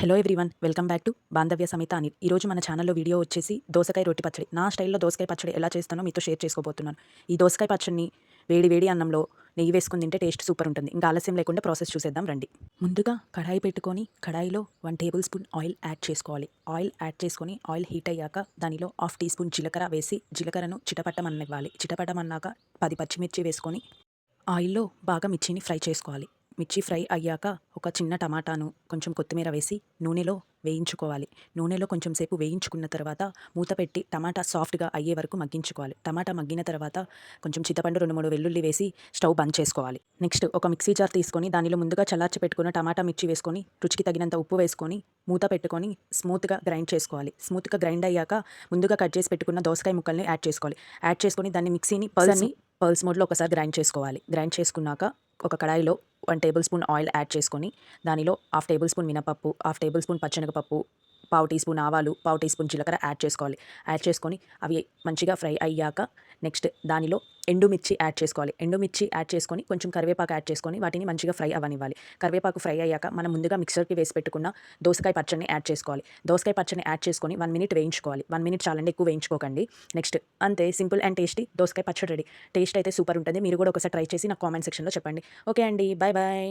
Hello everyone welcome back to Bandhavya Samitha Anil. ఈరోజు మన ఛానల్లో వీడియో వచ్చేసి దోసకాయ రొట్టి పచ్చడి. నా స్టైల్లో దోసకాయ పచ్చడి ఎలా చేస్తానో మీతో షేర్ చేసుకోబోతున్నాను. ఈ దోసకాయ పచ్చడిని వేడి వేడి అన్నంలో నెయ్యి వేసుకుని తింటే టేస్ట్ సూపర్ ఉంటుంది. ఇంకా ఆలస్యం లేకుండా ప్రాసెస్ చూసేద్దాం రండి. ముందుగా కడాయి పెట్టుకొని కడాయిలో one tablespoon oil add చేసుకోవాలి. ఆయిల్ యాడ్ చేసుకొని ఆయిల్ హీట్ అయ్యాక దానిలో హాఫ్ టీ స్పూన్ జీలకర్ర వేసి జీలకర్రను చిటపట్టమనివ్వాలి చిటపట్టమన్నాక పది పచ్చిమిర్చి వేసుకొని ఆయిల్లో బాగా మిర్చిని ఫ్రై చేసుకోవాలి. మిర్చి ఫ్రై అయ్యాక ఒక చిన్న టమాటాను కొంచెం కొత్తిమీర వేసి నూనెలో వేయించుకోవాలి. నూనెలో కొంచెం సేపు వేయించుకున్న తర్వాత మూత పెట్టి టమాటా సాఫ్ట్గా అయ్యే వరకు మగ్గించుకోవాలి. టమాటా మగ్గిన తర్వాత కొంచెం చింతపండు రెండు మూడు వెల్లుల్లి వేసి స్టవ్ బంద్ చేసుకోవాలి. నెక్స్ట్ ఒక మిక్సీ జార్ తీసుకొని దానిలో ముందుగా చల్లార్చి పెట్టుకున్న టమాటా మిర్చి వేసుకొని రుచికి తగినంత ఉప్పు వేసుకొని మూత పెట్టుకొని స్మూత్గా గ్రైండ్ చేసుకోవాలి. స్మూత్గా గ్రైండ్ అయ్యాక ముందుగా కట్ చేసి పెట్టుకున్న దోసకాయ ముక్కల్ని యాడ్ చేసుకోవాలి. యాడ్ చేసుకొని దాన్ని మిక్సీని పల్స్ని పల్స్ మోడ్లో ఒకసారి గ్రైండ్ చేసుకోవాలి. గ్రైండ్ చేసుకున్నాక ఒక కడాయిలో one tablespoon oil add చేసుకొని దానిలో హాఫ్ టేబుల్ స్పూన్ మినపప్పు హాఫ్ టేబుల్ స్పూన్ పచ్చనగపప్పు పావు టీ స్పూన్ ఆవాలు పావు టీ స్పూన్ జీలకర్ర యాడ్ చేసుకోవాలి. యాడ్ చేసుకొని అవి మంచిగా ఫ్రై అయ్యాక నెక్స్ట్ దానిలో ఎండుమిర్చి యాడ్ చేసుకోవాలి. ఎండుమిర్చి యాడ్ చేసుకొని కొంచెం కరివేపాకు యాడ్ చేసుకొని వాటిని మంచిగా ఫ్రై అవ్వనివ్వాలి. కరివేపాకు ఫ్రై అయ్యాక మనం ముందుగా మిక్సర్కి వేసి పెట్టుకున్న దోసకాయ పచ్చడిని యాడ్ చేసుకోవాలి. దోసకాయ పచ్చడిని యాడ్ చేసుకొని వన్ మినిట్ వేయించుకోవాలి. వన్ మినిట్ చాలండి ఎక్కువ వేయించుకోకండి. నెక్స్ట్ అంతే సింపుల్ అండ్ టేస్టీ దోసకాయ పచ్చడి రెడీ. టేస్ట్ అయితే సూపర్ ఉంటుంది. మీరు కూడా ఒకసారి ట్రై చేసి నాకు కామెంట్ సెక్షన్లో చెప్పండి. ఓకే అండి బాయ్ బాయ్.